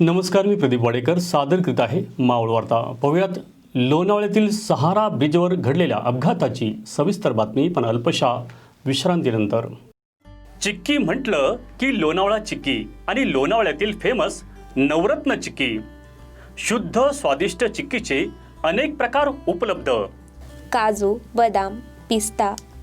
नमस्कार मी प्रदीप वाडेकर सादर करीत आहे मावळ वार्ता. पाहूयात लोणावळ्यातील सहारा ब्रिजवर घडलेल्या अपघाताची सविस्तर बातमी पण अल्पशा विश्रांतीनंतर. चिक्की म्हटलं की लोणावळा चिक्की आणि लोणावळ्यातील फेमस नवरत्न चिक्की. शुद्ध स्वादिष्ट चिक्कीचे अनेक प्रकार उपलब्ध. काजू बदाम पिस्ता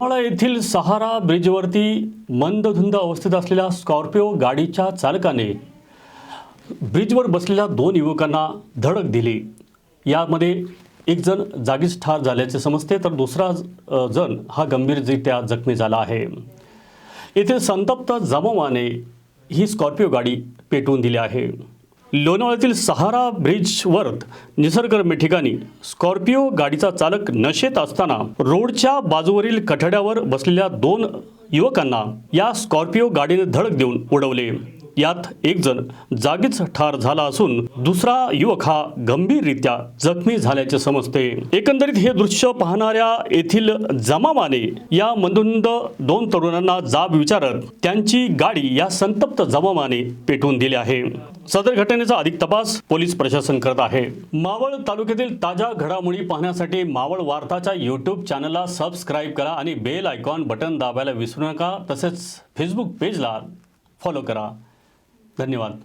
मला येथील सहारा ब्रिजवरती मंदधुंद अवस्थेत असलेल्या स्कॉर्पिओ गाडीच्या चालकाने ब्रिजवर बसलेल्या दोन युवकांना धडक दिली. यामध्ये एक जण जागीच ठार झाल्याचे समजते तर दुसरा जण हा गंभीररित्या जखमी झाला आहे. येथील संतप्त जमावाने ही स्कॉर्पिओ गाडी पेटवून दिली आहे. लोणावळ्यातील सहारा ब्रिजवर निसर्गरम्य ठिकाणी स्कॉर्पिओ गाडीचा चालक नशेत असताना रोडच्या बाजूवरील कठड्यावर बसलेल्या दोन युवकांना या स्कॉर्पिओ गाडीने धडक देऊन उडवले. यात एक जण जागीच ठार झाला असून दुसरा युवक हा गंभीररित्या जखमी झाल्याचे समजते. एकंदरीत हे दृश्य पाहणाऱ्या येथील जमावाने या मंदुंद दोन तरुणांना जाब विचारत त्यांची गाडी या संतप्त जमावाने पेटवून दिली आहे. सदर घटनेचा अधिक तपास पोलीस प्रशासन करत आहे. मावळ तालुक्यातील ताज्या घडामोडी पाहण्यासाठी मावळ वार्ताच्या यूट्यूब चॅनलला सबस्क्राईब करा आणि बेल आयकॉन बटन दाबायला विसरू नका. तसेच फेसबुक पेजला फॉलो करा. धन्यवाद.